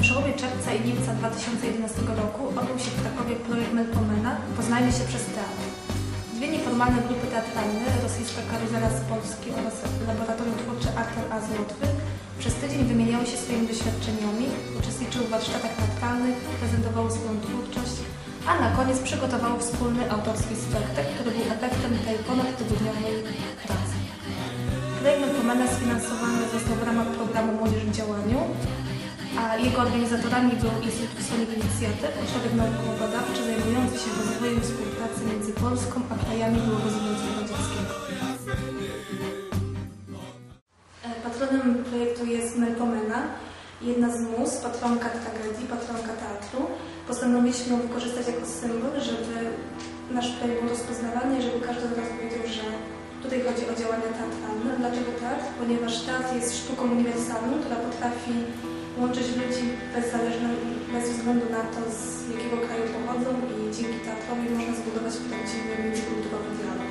czerwca i lipca 2011 roku odbył się w Krakowie projekt Melpomena Poznajmy się przez teatr. Dwie nieformalne grupy teatralne, rosyjska karuzela z Polski oraz laboratorium twórcze Aktor A z Łotwy, przez tydzień wymieniały się swoimi doświadczeniami, uczestniczyły w warsztatach teatralnych, prezentowały swoją twórczość, a na koniec przygotowały wspólny autorski spektakl, który był efektem tej ponadtygodniowej pracy. Projekt Melpomena sfinansowany został w ramach programu Młodzież w działaniu, a jego organizatorami był Instytut Wspólnych Inicjatyw, ośrodek naukowo-badawczy zajmujący się rozwojem współpracy między Polską a krajami byłego Związku Radzieckiego. E, Patronem projektu jest Melpomena, jedna z mus, patronka tragedii, patronka teatru. Postanowiliśmy ją wykorzystać jako symbol, żeby nasz projekt był rozpoznawany żeby każdy z nas wiedział, że tutaj chodzi o działania teatralne. Dlaczego teatr? Ponieważ teatr jest sztuką uniwersalną, która potrafi łączyć ludzi bez, bez względu na to, z jakiego kraju pochodzą i dzięki teatrowi można zbudować prawdziwy międzykulturowy dialog.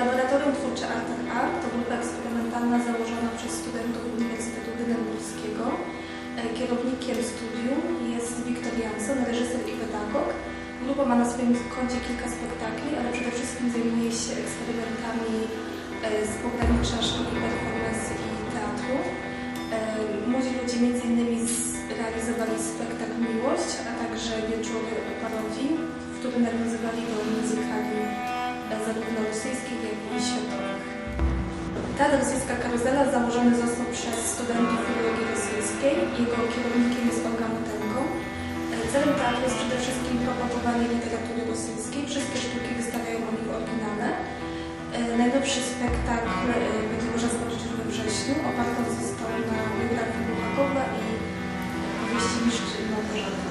Laboratorium Twórcze Arter Art to grupa eksperymentalna założona przez studentów Uniwersytetu Edynburskiego. E, Kierownikiem studium jest Wiktor Jansson, reżyser i pedagog. Grupa ma na swoim koncie kilka spektakli, ale przede wszystkim zajmuje się eksperymentami e, z pogranicza sztuki performance i teatru. Młodzi ludzie m.in. zrealizowali spektakl Miłość, a także wieczór parodii, w którym nawiązywali do muzykali e, zarówno rosyjskich, jak i światowych. Teatr Rosyjska Karuzela założony został przez studentów filologii rosyjskiej. Jego kierownikiem jest Olga Motenko. E, Celem teatru jest przede wszystkim propagowanie literatury rosyjskiej. Wszystkie sztuki wystawiają oni w oryginale. E, Najnowszy spektakl e, Oparty został na biografii Buchakowa i powieści Mistrz Małgorzata.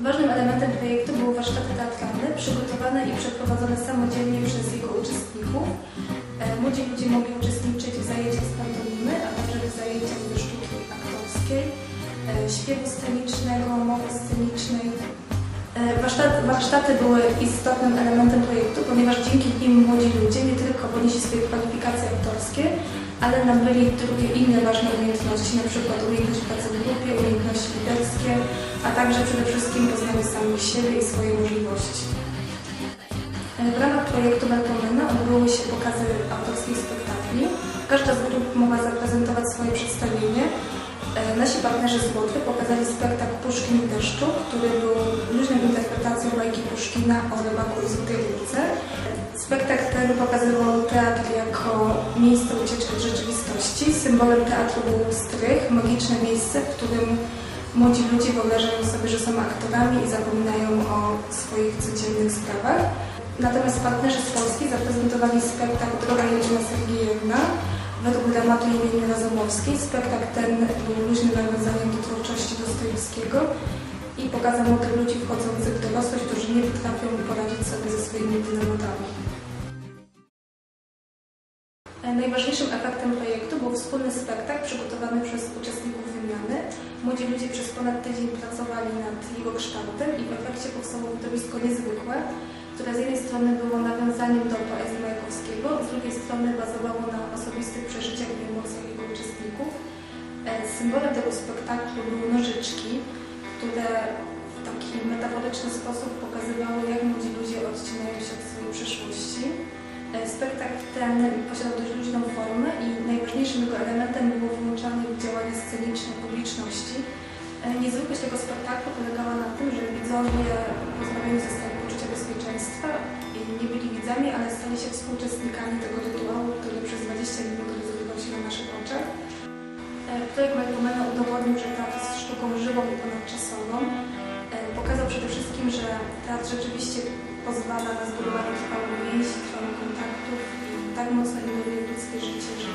Ważnym elementem projektu były warsztaty teatralne, przygotowane i przeprowadzone samodzielnie przez jego uczestników. E, Młodzi ludzie mogli uczestniczyć w zajęciach z pantomimy, a także w zajęciach ze sztuki aktorskiej, e, śpiewu scenicznego, mowy scenicznej. Warsztaty, warsztaty były istotnym elementem projektu, ponieważ dzięki nim młodzi ludzie nie tylko podnieśli swoje kwalifikacje aktorskie, ale nabyli drugie inne ważne umiejętności, przykład umiejętność pracy w grupie, umiejętności liderskie, a także przede wszystkim poznali sami siebie i swoje możliwości. W ramach projektu Melpomena odbyły się pokazy autorskich spektakli. Każda z grup mogła zaprezentować swoje przedstawienie. E, Nasi partnerzy z Łotwy pokazali spektakl Puszkin w deszczu, który był Puszkina o rybaku i złotej rybce. Spektakl ten pokazywał teatr jako miejsce ucieczki od rzeczywistości. Symbolem teatru był strych, magiczne miejsce, w którym młodzi ludzie wyobrażają sobie, że są aktorami i zapominają o swoich codziennych sprawach. Natomiast partnerzy z Polski zaprezentowali spektakl Droga Jedyna Sergiejewna według dramatu imienia Razumowskiej. Spektakl ten był luźnym nawiązaniem i pokazał młodych ludzi wchodzących w dorosłość, którzy nie potrafią poradzić sobie ze swoimi dylematami. E, Najważniejszym efektem projektu był wspólny spektakl przygotowany przez uczestników wymiany. Młodzi ludzie przez ponad tydzień pracowali nad jego kształtem i w efekcie powstało widowisko niezwykłe, które z jednej strony było nawiązaniem do poezji Majakowskiego, z drugiej strony bazowało na osobistych przeżyciach i emocjach jego uczestników. E, Symbolem tego spektaklu były nożyczki, które w taki metaforyczny sposób pokazywały, jak młodzi ludzie odcinają się od swojej przeszłości. E, Spektakl ten posiadał dość luźną formę i najważniejszym jego elementem było włączanie w działania sceniczne publiczności. E, Niezwykłość tego spektaklu polegała na tym, że widzowie pozbawieni zostali poczucia bezpieczeństwa i nie byli widzami, ale stali się współuczestnikami tego rytuału, który przez 20 minut rozgrywał się na naszych oczach. E, Projekt Melpomena udowodnił, że jest sztuką żywą i ponadczasową. E, Pokazał przede wszystkim, że teatr rzeczywiście pozwala na zbudowanie trwałych więzi, trwałych kontaktów i tak mocno ingeruje ludzkie życie, że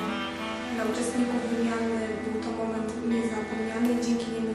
dla uczestników wymiany był to moment niezapomniany i dzięki niemu